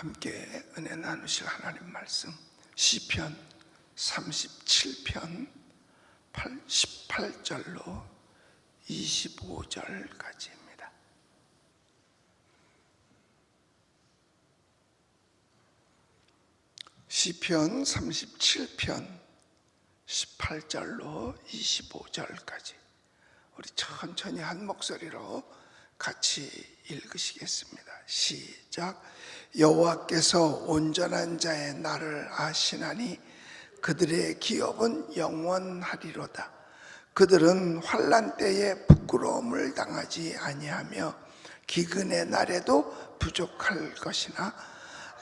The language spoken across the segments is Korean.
함께 은혜 나누실 하나님 말씀 시편 37편 18절로 25절까지입니다. 시편 37편 18절로 25절까지 우리 천천히 한 목소리로 같이 읽으시겠습니다. 시작. 여호와께서 온전한 자의 나를 아시나니 그들의 기업은 영원하리로다. 그들은 환란 때에 부끄러움을 당하지 아니하며 기근의 날에도 부족할 것이나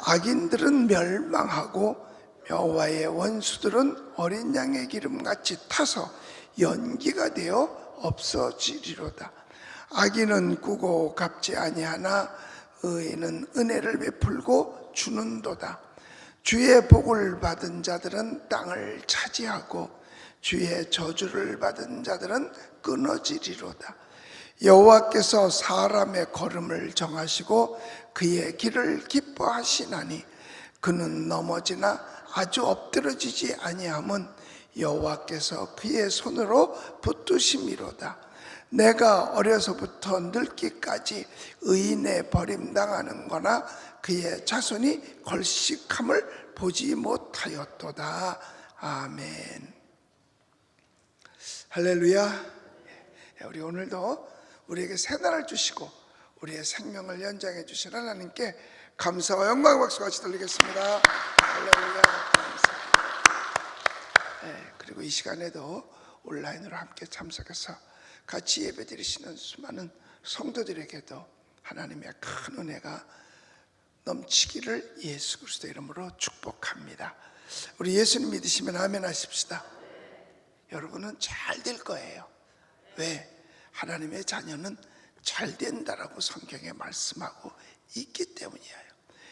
악인들은 멸망하고 여호와의 원수들은 어린 양의 기름같이 타서 연기가 되어 없어지리로다. 악인은 꾸고 갚지 아니하나 의인은 은혜를 베풀고 주는도다. 주의 복을 받은 자들은 땅을 차지하고 주의 저주를 받은 자들은 끊어지리로다. 여호와께서 사람의 걸음을 정하시고 그의 길을 기뻐하시나니 그는 넘어지나 아주 엎드러지지 아니함은 여호와께서 그의 손으로 붙드심이로다. 내가 어려서부터 늙기까지 의인의 버림당하는 거나 그의 자손이 걸식함을 보지 못하였도다. 아멘. 할렐루야. 예, 우리 오늘도 우리에게 새 날을 주시고 우리의 생명을 연장해 주신 하나님께 감사와 영광 박수 같이 돌리겠습니다. 할렐루야. 감사. 예, 그리고 이 시간에도 온라인으로 함께 참석해서 같이 예배드리시는 수많은 성도들에게도 하나님의 큰 은혜가 넘치기를 예수 그리스도 이름으로 축복합니다. 우리 예수님 믿으시면 아멘 하십시다. 여러분은 잘 될 거예요. 왜? 하나님의 자녀는 잘 된다라고 성경에 말씀하고 있기 때문이에요.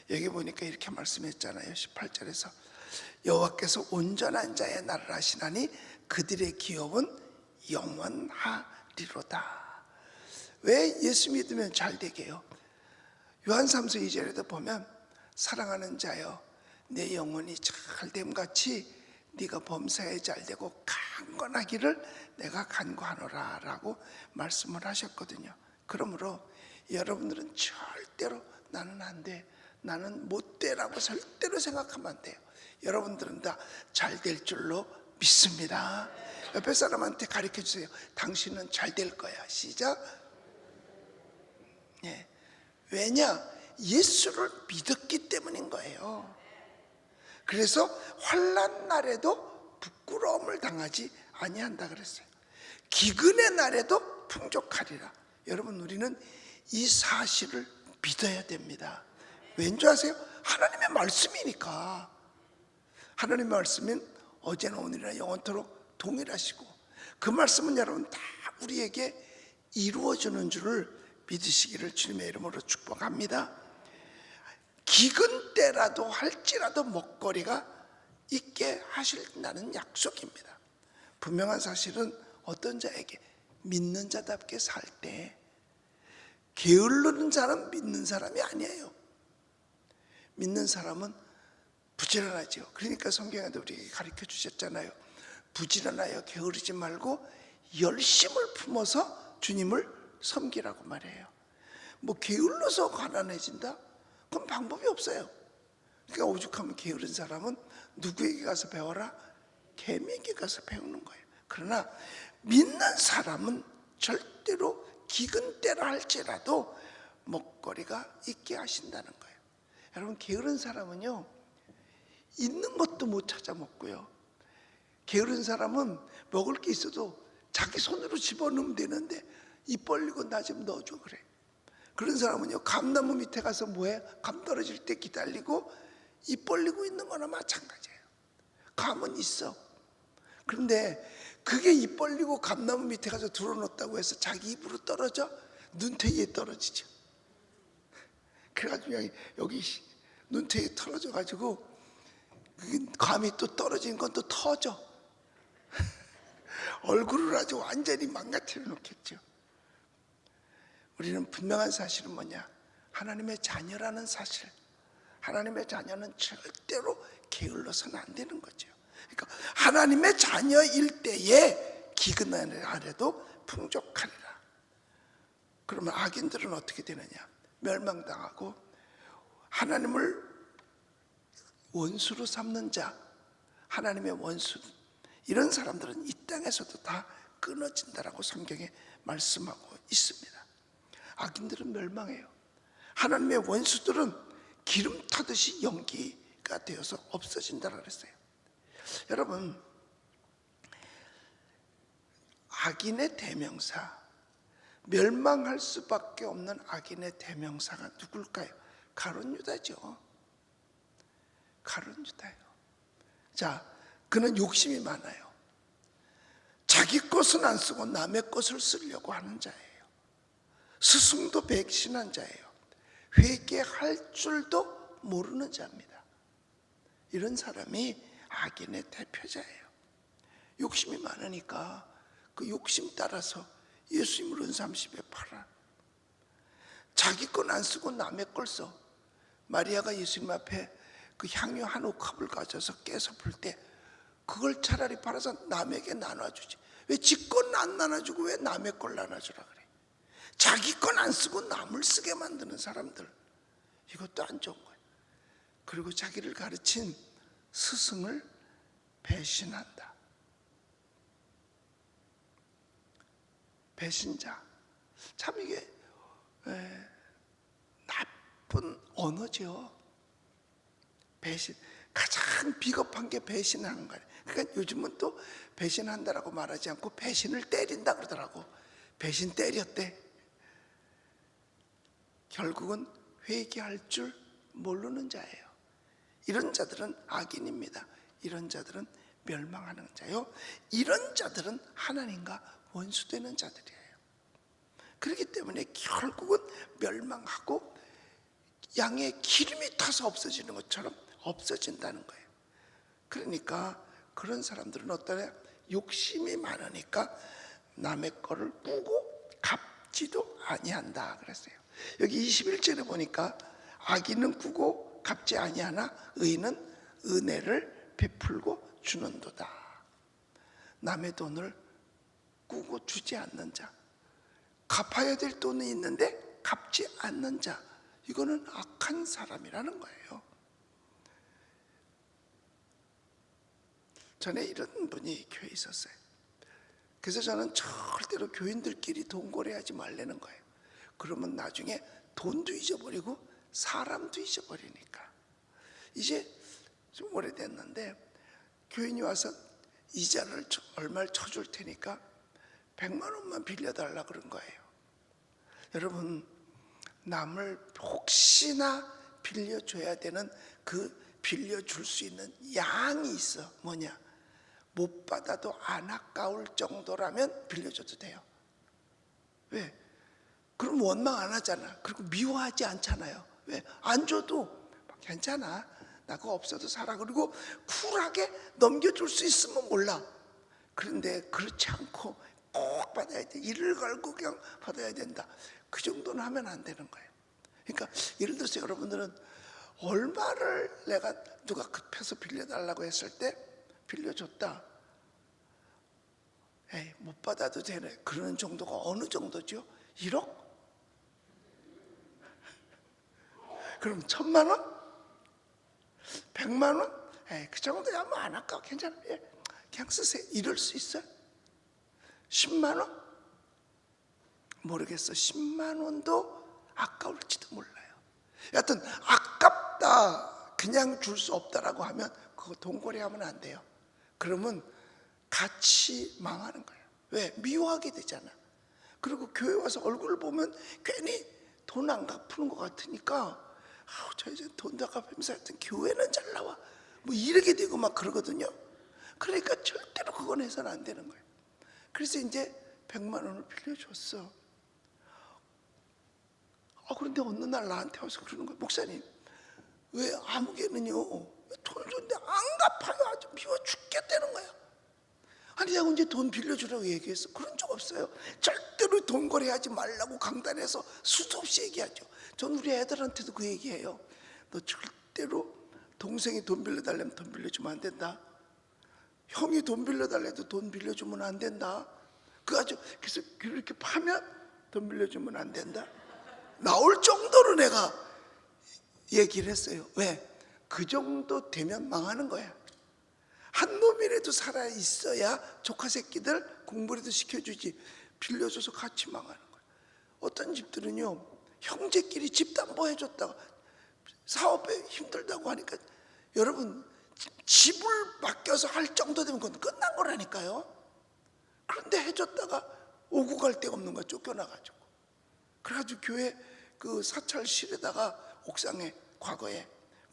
여기 보니까 이렇게 말씀했잖아요. 18절에서 여호와께서 온전한 자의 나를 하시나니 그들의 기업은 영원하 리로다. 왜 예수 믿으면 잘 되게요? 요한 3서 2절에도 보면 사랑하는 자여 내 영혼이 잘됨 같이 네가 범사에 잘되고 강건하기를 내가 간구하노라 라고 말씀을 하셨거든요 그러므로 여러분들은 절대로 나는 안 돼, 나는 못 돼라고 절대로 생각하면 안 돼요 여러분들은 다 잘 될 줄로 믿습니다 옆에 사람한테 가르쳐 주세요 당신은 잘 될 거야 시작 예. 왜냐? 예수를 믿었기 때문인 거예요. 그래서 환란 날에도 부끄러움을 당하지 아니한다 그랬어요. 기근의 날에도 풍족하리라. 여러분 우리는 이 사실을 믿어야 됩니다. 왠지 아세요? 하나님의 말씀이니까. 하나님의 말씀은 어제나 오늘이나 영원토록 동일하시고 그 말씀은 여러분 다 우리에게 이루어주는 줄을 믿으시기를 주님의 이름으로 축복합니다. 기근 때라도 할지라도 먹거리가 있게 하실다는 약속입니다. 분명한 사실은 어떤 자에게 믿는 자답게 살 때 게으르는 사람 믿는 사람이 아니에요. 믿는 사람은 부지런하죠. 그러니까 성경에도 우리에게 가르쳐 주셨잖아요. 부지런하여 게으르지 말고 열심을 품어서 주님을 섬기라고 말해요. 뭐 게을러서 가난해진다? 그건 방법이 없어요. 그러니까 오죽하면 게으른 사람은 누구에게 가서 배워라? 개미에게 가서 배우는 거예요. 그러나 믿는 사람은 절대로 기근 때라 할지라도 먹거리가 있게 하신다는 거예요. 여러분 게으른 사람은요 있는 것도 못 찾아 먹고요. 게으른 사람은 먹을 게 있어도 자기 손으로 집어넣으면 되는데 입 벌리고 나 좀 넣어줘 그래. 그런 사람은요 감나무 밑에 가서 뭐해? 감 떨어질 때 기다리고 입 벌리고 있는 거나 마찬가지예요. 감은 있어. 그런데 그게 입 벌리고 감나무 밑에 가서 들어놓았다고 해서 자기 입으로 떨어져? 눈태기에 떨어지죠. 그래가지고 여기, 여기 눈태기에 떨어져 가지고 감이 또 떨어진 건 또 터져. 얼굴을 아주 완전히 망가뜨려 놓겠죠. 우리는 분명한 사실은 뭐냐? 하나님의 자녀라는 사실, 하나님의 자녀는 절대로 게을러서는 안 되는 거죠. 그러니까 하나님의 자녀일 때에 기근을 아래도 풍족하리라. 그러면 악인들은 어떻게 되느냐? 멸망당하고 하나님을 원수로 삼는 자, 하나님의 원수 이런 사람들은 이 땅에서도 다 끊어진다라고 성경에 말씀하고 있습니다. 악인들은 멸망해요. 하나님의 원수들은 기름 타듯이 연기가 되어서 없어진다고 그랬어요. 여러분, 악인의 대명사, 멸망할 수밖에 없는 악인의 대명사가 누굴까요? 가론 유다죠. 가론 유다요. 자, 그는 욕심이 많아요. 자기 것은 안 쓰고 남의 것을 쓰려고 하는 자예요. 스승도 백신한 자예요. 회개할 줄도 모르는 자입니다. 이런 사람이 악인의 대표자예요. 욕심이 많으니까 그 욕심 따라서 예수님을 은삼십에 팔아. 자기 건 안 쓰고 남의 걸 써. 마리아가 예수님 앞에 그 향유 한 옥합을 가져서 깨서 풀 때 그걸 차라리 팔아서 남에게 나눠주지. 왜 지 건 안 나눠주고 왜 남의 걸 나눠주라 그래? 자기 건 안 쓰고 남을 쓰게 만드는 사람들. 이것도 안 좋은 거예요. 그리고 자기를 가르친 스승을 배신한다. 배신자. 참 이게 에, 나쁜 언어죠. 배신. 가장 비겁한 게 배신하는 거예요. 그러니까 요즘은 또 배신한다라고 말하지 않고 배신을 때린다 그러더라고. 배신 때렸대. 결국은 회개할 줄 모르는 자예요. 이런 자들은 악인입니다. 이런 자들은 멸망하는 자요. 이런 자들은 하나님과 원수되는 자들이에요. 그렇기 때문에 결국은 멸망하고 양의 기름이 타서 없어지는 것처럼 없어진다는 거예요. 그러니까 그런 사람들은 어떠냐? 욕심이 많으니까 남의 거를 꾸고 갚지도 아니한다 그랬어요. 여기 21절에 보니까 악인은 꾸고 갚지 아니하나 의인은 은혜를 베풀고 주는도다. 남의 돈을 꾸고 주지 않는 자. 갚아야 될 돈이 있는데 갚지 않는 자. 이거는 악한 사람이라는 거예요. 전에 이런 분이 교회에 있었어요. 그래서 저는 절대로 교인들끼리 돈거래하지 말라는 거예요. 그러면 나중에 돈도 잊어버리고 사람도 잊어버리니까. 이제 좀 오래됐는데 교인이 와서 이자를 쳐- 얼마를 쳐줄 테니까 100만 원만 빌려달라 그런 거예요. 여러분 남을 혹시나 빌려줘야 되는 그 빌려줄 수 있는 양이 있어. 뭐냐? 못 받아도 안 아까울 정도라면 빌려줘도 돼요. 왜? 그럼 원망 안 하잖아. 그리고 미워하지 않잖아요. 왜? 안 줘도 괜찮아. 나 그거 없어도 살아. 그리고 쿨하게 넘겨줄 수 있으면 몰라. 그런데 그렇지 않고 꼭 받아야 돼. 이를 걸고 그냥 받아야 된다. 그 정도는 하면 안 되는 거예요. 그러니까 예를 들어서 여러분들은 얼마를 내가 누가 급해서 빌려달라고 했을 때 빌려줬다. 에이, 못 받아도 되네. 그러는 정도가 어느 정도죠? 1억? 그럼 천만 원? 백만 원? 에이, 그 정도야 뭐 안 아까워. 괜찮아. 예, 그냥 쓰세요. 이럴 수 있어요? 10만 원? 모르겠어. 10만 원도 아까울지도 몰라요. 여하튼 아깝다. 그냥 줄 수 없다라고 하면 그거 동거래하면 안 돼요. 그러면 같이 망하는 거예요. 왜? 미워하게 되잖아. 그리고 교회 와서 얼굴을 보면 괜히 돈 안 갚는 것 같으니까 아우 저 이제 돈도 갚으면서 하여튼 교회는 잘 나와. 뭐 이렇게 되고 막 그러거든요. 그러니까 절대로 그건 해서는 안 되는 거예요. 그래서 이제 100만 원을 빌려줬어. 아 그런데 어느 날 나한테 와서 그러는 거야. 목사님 왜 아무개는요 돈을 줬는데 안 갚아요. 아주 미워 죽겠다는 거야. 아니 내가 언제 돈 빌려주라고 얘기했어? 그런 적 없어요. 절대로 돈 거래하지 말라고 강단에서 수도 없이 얘기하죠. 전 우리 애들한테도 그 얘기해요. 너 절대로 동생이 돈 빌려달라면 돈 빌려주면 안 된다. 형이 돈 빌려달래도 돈 빌려주면 안 된다. 그 아주 그래서 그렇게 파면 돈 빌려주면 안 된다. 나올 정도로 내가 얘기를 했어요. 왜? 그 정도 되면 망하는 거야. 한 놈이라도 살아 있어야 조카 새끼들 공부라도 시켜주지 빌려줘서 같이 망하는 거야. 어떤 집들은요 형제끼리 집담보 해줬다가 사업에 힘들다고 하니까 여러분 집을 맡겨서 할 정도 되면 그건 끝난 거라니까요. 그런데 해줬다가 오고 갈 데가 없는 거야 쫓겨나가지고. 그래가지고 교회 그 사찰실에다가 옥상에 과거에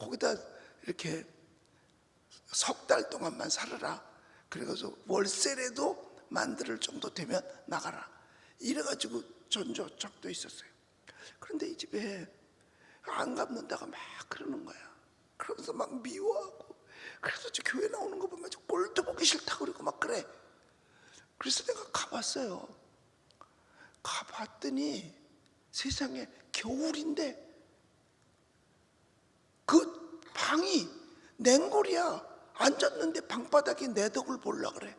거기다 이렇게 석 달 동안만 살아라. 그래가지고 월세라도 만들 정도 되면 나가라. 이래가지고 전조적도 있었어요. 그런데 이 집에 안 갚는다가 막 그러는 거야. 그러면서 막 미워하고. 그래서 저 교회 나오는 거 보면 저 꼴도 보기 싫다 그러고 막 그래. 그래서 내가 가봤어요. 가봤더니 세상에 겨울인데 그 방이 냉골이야. 앉았는데 방바닥에 내 덕을 볼라 그래.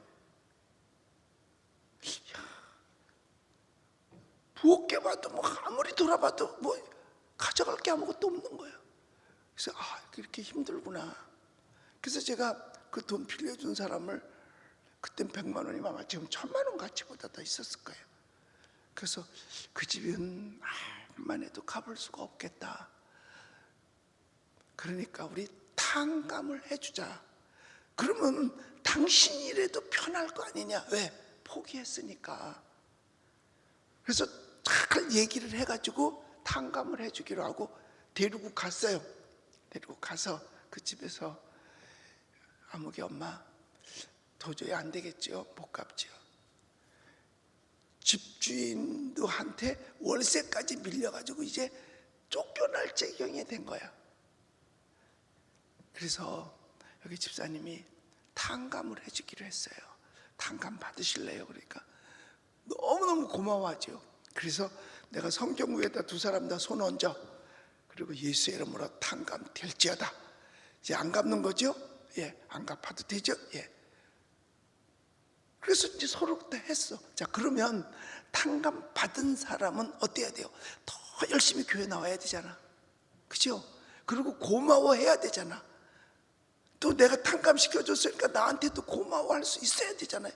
부엌에 봐도 뭐 아무리 돌아봐도 뭐 가져갈 게 아무것도 없는 거야. 그래서 아 이렇게 힘들구나. 그래서 제가 그 돈 빌려준 사람을 그땐 백만 원이 아마 지금 천만 원 가치보다 더 있었을 거예요. 그래서 그 집은 말만 해도 가볼 수가 없겠다. 그러니까 우리 탕감을 해주자. 그러면 당신이라도 편할 거 아니냐? 왜? 포기했으니까. 그래서 잘 얘기를 해가지고 탕감을 해주기로 하고 데리고 갔어요. 데리고 가서 그 집에서 아무개 엄마 도저히 안 되겠지요. 못 갚지요. 집주인도 한테 월세까지 밀려가지고 이제 쫓겨날 지경이 된 거야. 그래서 여기 집사님이 탕감을 해주기로 했어요. 탕감 받으실래요? 그러니까 너무너무 고마워하죠. 그래서 내가 성경 위에다 두 사람 다 손 얹어. 그리고 예수 이름으로 탕감 될지어다. 이제 안 갚는 거죠? 예, 안 갚아도 되죠? 예. 그래서 이제 서로 다 했어. 자, 그러면 탕감 받은 사람은 어때야 돼요? 더 열심히 교회 나와야 되잖아. 그죠? 그리고 고마워해야 되잖아. 또 내가 탕감 시켜줬으니까 나한테도 고마워할 수 있어야 되잖아요.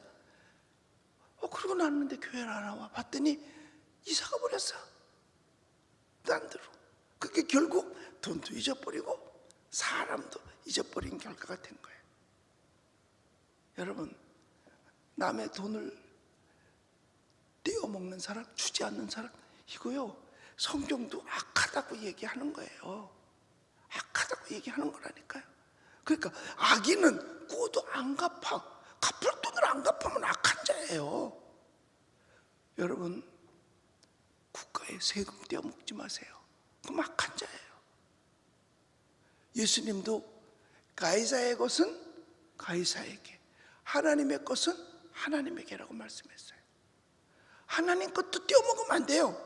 어, 그러고 났는데 교회를 안 나와. 봤더니 이사가 버렸어. 딴 데로. 그게 결국 돈도 잊어버리고 사람도 잊어버린 결과가 된 거예요. 여러분, 남의 돈을 떼어먹는 사람, 주지 않는 사람, 이거요, 성경도 악하다고 얘기하는 거예요. 악하다고 얘기하는 거라니까요. 그러니까 악인은 꾸도 안 갚아. 갚을 돈을 안 갚으면 악한 자예요. 여러분, 국가에 세금 떼어 먹지 마세요. 그럼 악한 자예요. 예수님도 가이사의 것은 가이사에게, 하나님의 것은 하나님에게라고 말씀했어요. 하나님 것도 떼어 먹으면 안 돼요.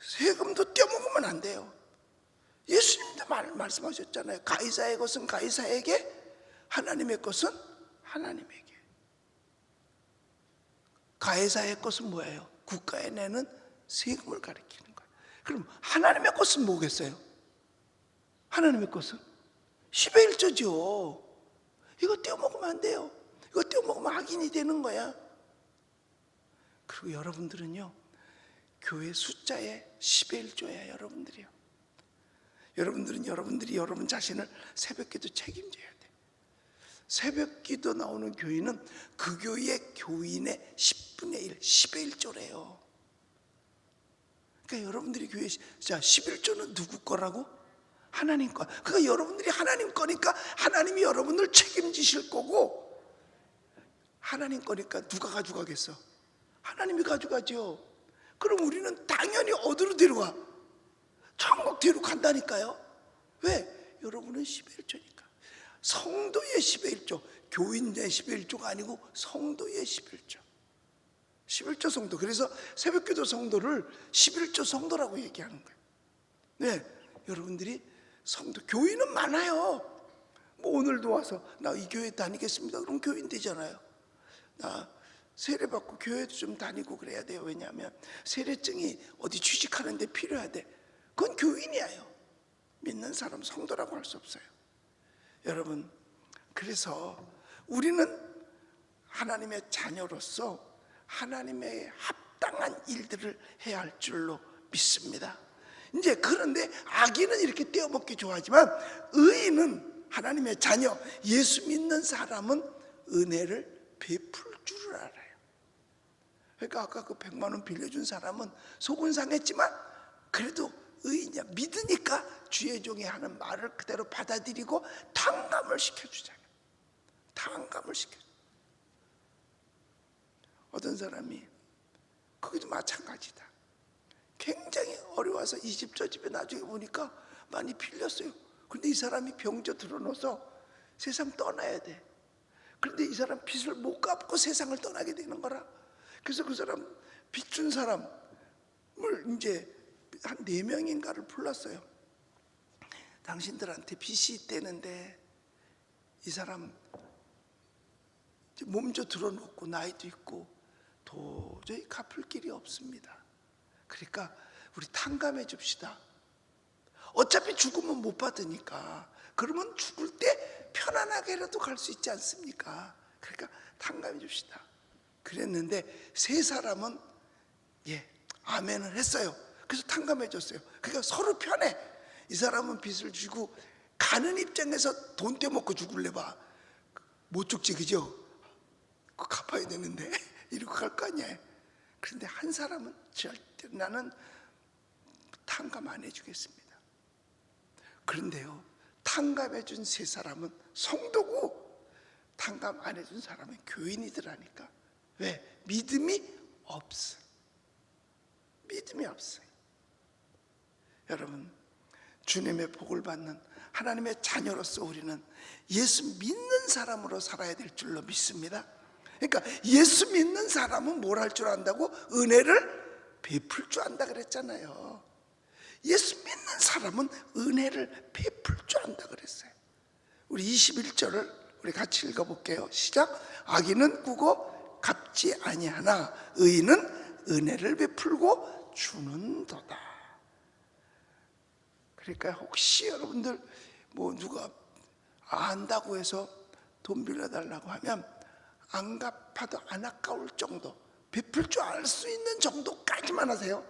세금도 떼어 먹으면 안 돼요. 예수님도 말, 말씀하셨잖아요. 가이사의 것은 가이사에게, 하나님의 것은 하나님에게. 가이사의 것은 뭐예요? 국가에 내는 세금을 가리키는 거예요. 그럼 하나님의 것은 뭐겠어요? 하나님의 것은 10의 1조죠. 이거 떼어먹으면 안 돼요. 이거 떼어먹으면 악인이 되는 거야. 그리고 여러분들은요, 교회 숫자의 10의 1조야, 여러분들이요. 여러분들은 여러분들이 여러분 자신을 새벽 기도 책임져야 돼. 새벽 기도 나오는 교인은 그 교회의 교인의 10분의 1, 10의 1조래요. 그러니까 여러분들이 교회, 자, 11조는 누구 거라고? 하나님 거. 그러니까 여러분들이 하나님 거니까 하나님이 여러분들 책임지실 거고, 하나님 거니까 누가 가져가겠어? 하나님이 가져가죠. 그럼 우리는 당연히 어디로 데려가? 천국 뒤로 간다니까요. 왜? 여러분은 11조니까. 성도의 11조, 교인의 11조가 아니고 성도의 11조. 11조 성도. 그래서 새벽기도 성도를 11조 성도라고 얘기하는 거예요. 네, 여러분들이 성도 교인은 많아요. 뭐 오늘도 와서 나 이 교회 다니겠습니다. 그럼 교인 되잖아요. 나 세례 받고 교회도 좀 다니고 그래야 돼요. 왜냐하면 세례증이 어디 취직하는데 필요하대. 그건 교인이에요. 믿는 사람 성도라고 할 수 없어요. 여러분, 그래서 우리는 하나님의 자녀로서 하나님의 합당한 일들을 해야 할 줄로 믿습니다. 이제 그런데 악인은 이렇게 떼어먹기 좋아하지만 의인은 하나님의 자녀, 예수 믿는 사람은 은혜를 베풀 줄을 알아요. 그러니까 아까 그 100만 원 빌려준 사람은 속은 상했지만 그래도 의인이야. 믿으니까 주의 종이 하는 말을 그대로 받아들이고 탕감을 시켜주잖아요. 탕감을 시켜줘. 어떤 사람이 거기도 마찬가지다. 굉장히 어려워서 이집저 집에 나중에 보니까 많이 빌렸어요. 근데 이 사람이 병져 들어넣어서 세상 떠나야 돼. 그런데 이 사람 빚을 못 갚고 세상을 떠나게 되는 거라. 그래서 그 사람 빚 준 사람을 이제 한 네 명인가를 불렀어요. 당신들한테 빚이 있대는데 이 사람 몸져 들어놓고 나이도 있고 도저히 갚을 길이 없습니다. 그러니까 우리 탕감해 줍시다. 어차피 죽으면 못 받으니까 그러면 죽을 때 편안하게라도 갈 수 있지 않습니까? 그러니까 탕감해 줍시다. 그랬는데 세 사람은 예 아멘을 했어요. 그래서 탕감해 줬어요. 그러니까 서로 편해. 이 사람은 빚을 지고 가는 입장에서 돈 떼먹고 죽을래 봐. 못 죽지 그죠? 그 갚아야 되는데 이러고 갈 거 아니에요. 그런데 한 사람은 절대 나는 탕감 안 해주겠습니다. 그런데요, 탕감해 준 세 사람은 성도고 탕감 안 해준 사람은 교인이더라니까. 왜? 믿음이 없어. 믿음이 없어요. 여러분, 주님의 복을 받는 하나님의 자녀로서 우리는 예수 믿는 사람으로 살아야 될 줄로 믿습니다. 그러니까 예수 믿는 사람은 뭘 할 줄 안다고? 은혜를 베풀 줄 안다 그랬잖아요. 예수 믿는 사람은 은혜를 베풀 줄 안다 그랬어요. 우리 21절을 우리 같이 읽어 볼게요. 시작. 악인은 꾸고 갚지 아니하나 의인은 은혜를 베풀고 주는도다. 그러니까 혹시 여러분들 뭐 누가 안다고 해서 돈 빌려달라고 하면 안 갚아도 안 아까울 정도 베풀 줄 알 수 있는 정도까지만 하세요.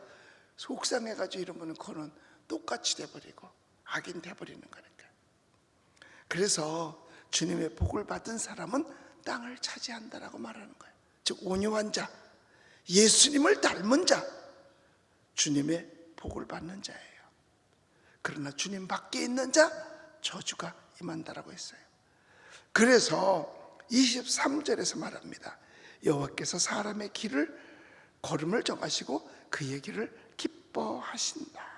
속상해가지고 이러면 그는 똑같이 돼버리고 악인 돼버리는 거니까. 그래서 주님의 복을 받은 사람은 땅을 차지한다라고 말하는 거예요. 즉 온유한 자 예수님을 닮은 자 주님의 복을 받는 자예요 그러나 주님 밖에 있는 자 저주가 임한다라고 했어요 그래서 23절에서 말합니다. 여호와께서 사람의 길을 걸음을 정하시고 그의 길을 기뻐하신다.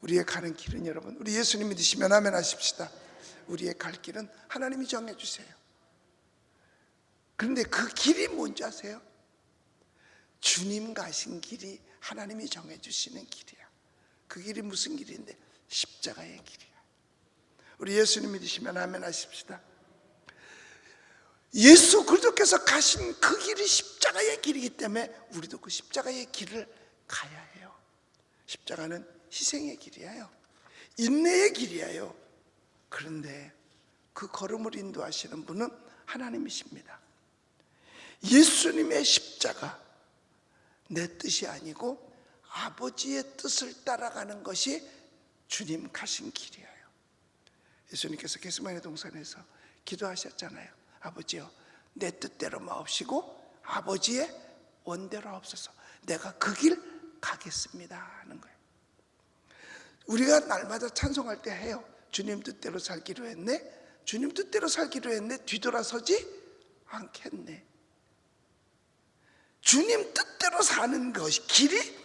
우리의 가는 길은 여러분, 우리 예수님 믿으시면 아멘 하십시다. 우리의 갈 길은 하나님이 정해 주세요. 그런데 그 길이 뭔지 아세요? 주님 가신 길이 하나님이 정해 주시는 길이야. 그 길이 무슨 길인데? 십자가의 길이야. 우리 예수님 믿으시면 아멘 하십시다. 예수 그리스도께서 가신 그 길이 십자가의 길이기 때문에 우리도 그 십자가의 길을 가야 해요. 십자가는 희생의 길이에요. 인내의 길이에요. 그런데 그 걸음을 인도하시는 분은 하나님이십니다. 예수님의 십자가 내 뜻이 아니고 아버지의 뜻을 따라가는 것이 주님 가신 길이에요. 예수님께서 게스마네 동산에서 기도하셨잖아요. 아버지요, 내 뜻대로 마옵시고 아버지의 원대로 없어서 내가 그 길 가겠습니다 하는 거예요. 우리가 날마다 찬송할 때 해요. 주님 뜻대로 살기로 했네. 주님 뜻대로 살기로 했네. 뒤돌아서지 않겠네. 주님 뜻대로 사는 것이 길이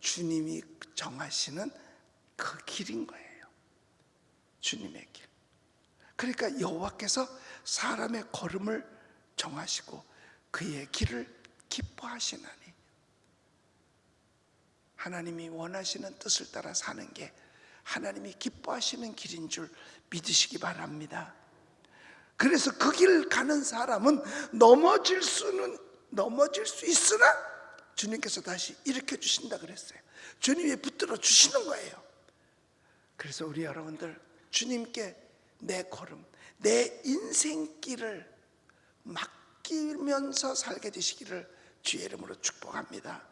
주님이 정하시는 그 길인 거예요. 주님의 길. 그러니까 여호와께서 사람의 걸음을 정하시고 그의 길을 기뻐하시나니 하나님이 원하시는 뜻을 따라 사는 게 하나님이 기뻐하시는 길인 줄 믿으시기 바랍니다. 그래서 그 길 가는 사람은 넘어질 수는 넘어질 수 있으나 주님께서 다시 일으켜 주신다 그랬어요. 주님이 붙들어 주시는 거예요. 그래서 우리 여러분들 주님께 내 걸음, 내 인생길을 맡기면서 살게 되시기를 주의 이름으로 축복합니다.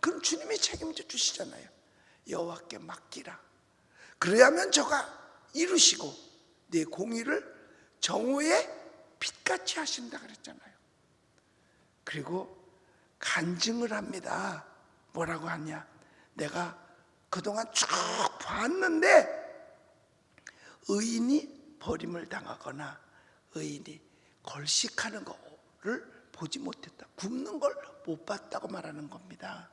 그럼 주님이 책임져 주시잖아요. 여호와께 맡기라. 그래야면 저가 이루시고 내 공의를 정오의 빛같이 하신다 그랬잖아요. 그리고 간증을 합니다. 뭐라고 하냐? 내가 그동안 쭉 봤는데 의인이 버림을 당하거나 의인이 걸식하는 거를 보지 못했다. 굶는 걸 못 봤다고 말하는 겁니다.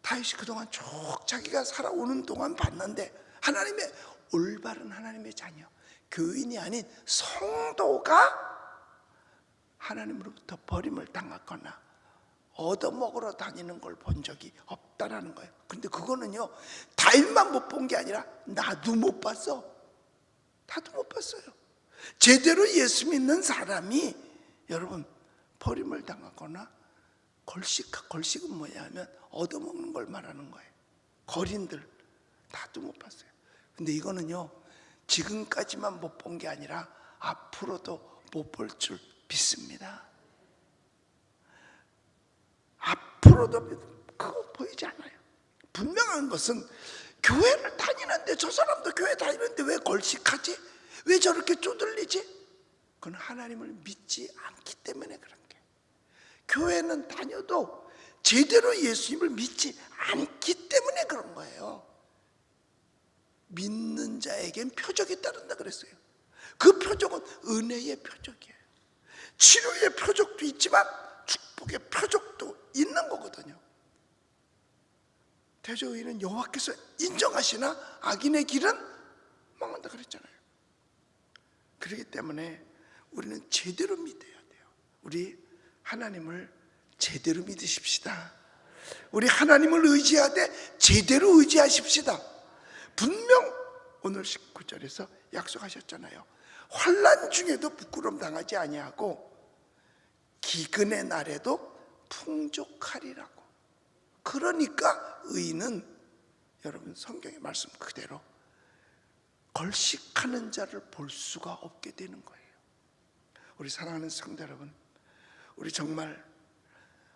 다윗이 그동안 쭉 자기가 살아오는 동안 봤는데 하나님의 올바른 하나님의 자녀, 교인이 아닌 성도가 하나님으로부터 버림을 당하거나 얻어먹으러 다니는 걸 본 적이 없다라는 거예요. 근데 그거는요, 다윗만 못 본 게 아니라 나도 못 봤어. 나도 못 봤어요. 제대로 예수 믿는 사람이 여러분 버림을 당하거나 걸식, 걸식은 뭐냐 하면 얻어먹는 걸 말하는 거예요. 거린들 나도 못 봤어요. 근데 이거는요, 지금까지만 못 본 게 아니라 앞으로도 못 볼 줄 믿습니다. 앞으로도 그거 보이지 않아요. 분명한 것은 교회를 다니는데 저 사람도 교회 다니는데 왜 걸식하지? 왜 저렇게 쪼들리지? 그건 하나님을 믿지 않기 때문에 그런 게. 교회는 다녀도 제대로 예수님을 믿지 않기 때문에 그런 거예요. 믿는 자에겐 표적이 따른다 그랬어요. 그 표적은 은혜의 표적이에요. 치료의 표적도 있지만 축복의 표적도 있는 거거든요. 대저의는 여호와께서 인정하시나 악인의 길은 망한다 그랬잖아요. 그렇기 때문에 우리는 제대로 믿어야 돼요. 우리 하나님을 제대로 믿으십시다. 우리 하나님을 의지하되 제대로 의지하십시다. 분명 오늘 19절에서 약속하셨잖아요. 환란 중에도 부끄럼 당하지 아니하고 기근의 날에도 풍족하리라고. 그러니까 의인은 여러분 성경의 말씀 그대로 걸식하는 자를 볼 수가 없게 되는 거예요. 우리 사랑하는 성도 여러분, 우리 정말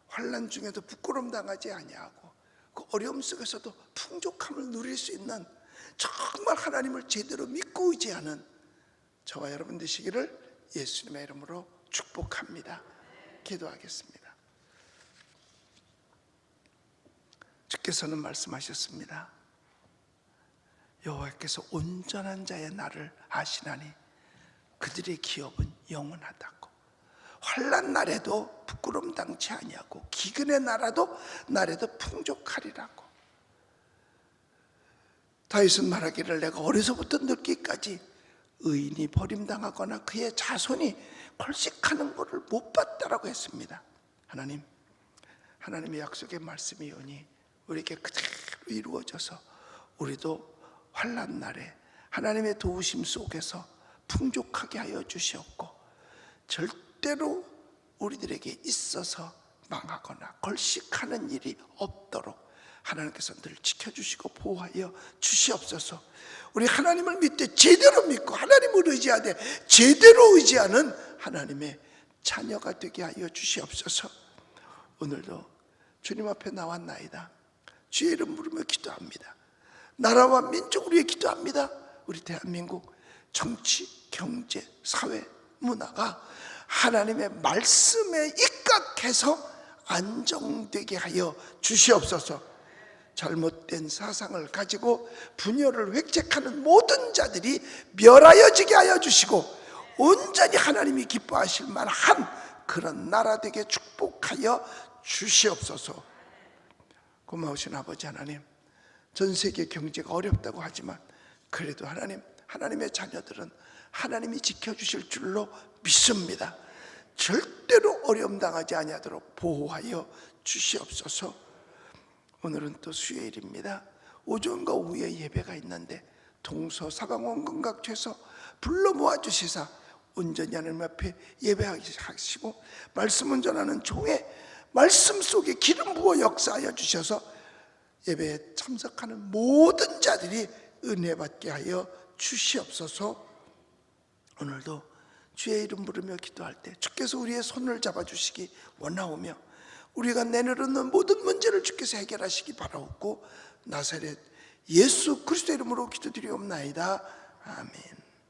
환란 중에도 부끄럼 당하지 아니하고 그 어려움 속에서도 풍족함을 누릴 수 있는 정말 하나님을 제대로 믿고 의지하는 저와 여러분 되시기를 예수님의 이름으로 축복합니다. 기도하겠습니다. 주께서는 말씀하셨습니다. 여호와께서 온전한 자의 날을 아시나니 그들의 기업은 영원하다고. 환란 날에도 부끄럼 당치 아니하고 기근의 날에도 날에도 풍족하리라고. 다윗은 말하기를 내가 어려서부터 늙기까지 의인이 버림당하거나 그의 자손이 걸식하는 것을 못 봤다라고 했습니다. 하나님, 하나님의 약속의 말씀이 오니 우리에게 그대로 이루어져서 우리도 환란 날에 하나님의 도우심 속에서 풍족하게 하여 주시옵고 절대로 우리들에게 있어서 망하거나 걸식하는 일이 없도록 하나님께서 늘 지켜주시고 보호하여 주시옵소서. 우리 하나님을 믿되 제대로 믿고 하나님을 의지하되 제대로 의지하는 하나님의 자녀가 되게 하여 주시옵소서. 오늘도 주님 앞에 나왔나이다. 주의 이름 부르며 기도합니다. 나라와 민족을 위해 기도합니다. 우리 대한민국 정치, 경제, 사회, 문화가 하나님의 말씀에 입각해서 안정되게 하여 주시옵소서. 잘못된 사상을 가지고 분열을 획책하는 모든 자들이 멸하여지게 하여 주시고 온전히 하나님이 기뻐하실 만한 그런 나라 되게 축복하여 주시옵소서. 고마우신 아버지 하나님, 전 세계 경제가 어렵다고 하지만 그래도 하나님, 하나님의 자녀들은 하나님이 지켜 주실 줄로 믿습니다. 절대로 어려움 당하지 아니하도록 보호하여 주시옵소서. 오늘은 또 수요일입니다. 오전과 오후에 예배가 있는데 동서사방원근각돼서 불러 모아주시사 온전히 하나님 앞에 예배하시고 말씀을 전하는 종의 말씀 속에 기름 부어 역사하여 주셔서 예배에 참석하는 모든 자들이 은혜 받게 하여 주시옵소서 오늘도 주의 이름 부르며 기도할 때 주께서 우리의 손을 잡아주시기 원하오며 우리가 내놓는 모든 문제를 주께서 해결하시기 바라옵고 나사렛 예수 그리스도 이름으로 기도드리옵나이다. 아멘